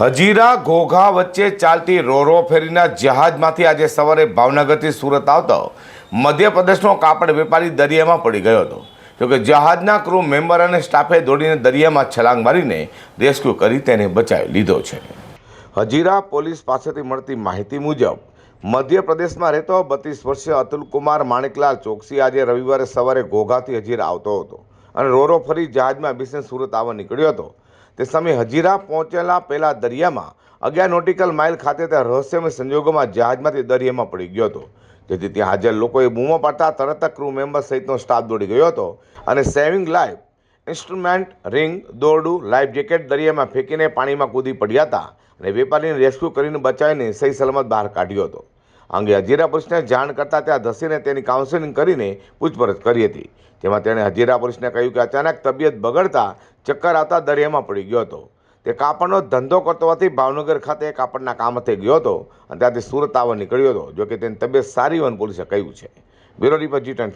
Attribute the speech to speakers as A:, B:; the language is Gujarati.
A: હજીરા ઘોઘા વચ્ચે ચાલતી રોરો ફેરીના જહાજમાંથી આજે સવારે ભાવનગરથી સુરત આવતો મધ્યપ્રદેશનો કાપડ વેપારી દરિયામાં પડી ગયો હતો. જોકે જહાજના ક્રૂ મેમ્બર અને સ્ટાફે દોડીને દરિયામાં છલાંગ મારીને રેસ્ક્યુ કરી તેને બચાવી લીધો છે. હજીરા પોલીસ પાસેથી મળતી માહિતી મુજબ, મધ્યપ્રદેશમાં રહેતો બત્રીસ વર્ષીય અતુલકુમાર માણેકલાલ ચોકસી આજે રવિવારે સવારે ઘોઘાથી હજીરા આવતો હતો અને રોરો ફરી જહાજમાં બેસીને સુરત આવવા નીકળ્યો હતો. તે સમયે હજીરા પહોંચેલા પહેલા દરિયામાં અગિયાર નોટિકલ માઇલ ખાતે તે રહસ્યમય સંજોગોમાં જહાજમાંથી દરિયામાં પડી ગયો હતો. જેથી ત્યાં હાજર લોકોએ બૂમો પાડતા તરત જ ક્રૂ મેમ્બર સહિતનો સ્ટાફ દોડી ગયો હતો અને સેવિંગ લાઈફ ઇન્સ્ટ્રુમેન્ટ રિંગ દોરડું લાઈફ જેકેટ દરિયામાં ફેંકીને પાણીમાં કૂદી પડ્યા હતા અને વેપારીને રેસ્ક્યુ કરીને બચાવીને સહી સલામત બહાર કાઢ્યો હતો. અંગે હજીરા પોલીસને જાણ કરતાં ત્યાં ધસીને તેની કાઉન્સેલિંગ કરીને પૂછપરછ કરી હતી. જેમાં તેણે હજીરા પોલીસને કહ્યું કે અચાનક તબિયત બગડતા ચક્કર આવતા દરિયામાં પડી ગયો હતો. તે કાપડનો ધંધો કરતો હોવાથી ભાવનગર ખાતે કાપડના કામ થઈ ગયો હતો અને ત્યાંથી સુરત આવવા નીકળ્યો હતો, જોકે તેની તબિયત સારી હોવાનું પોલીસે કહ્યું છે. બ્યુરો રિપોર્ટ જી ટેન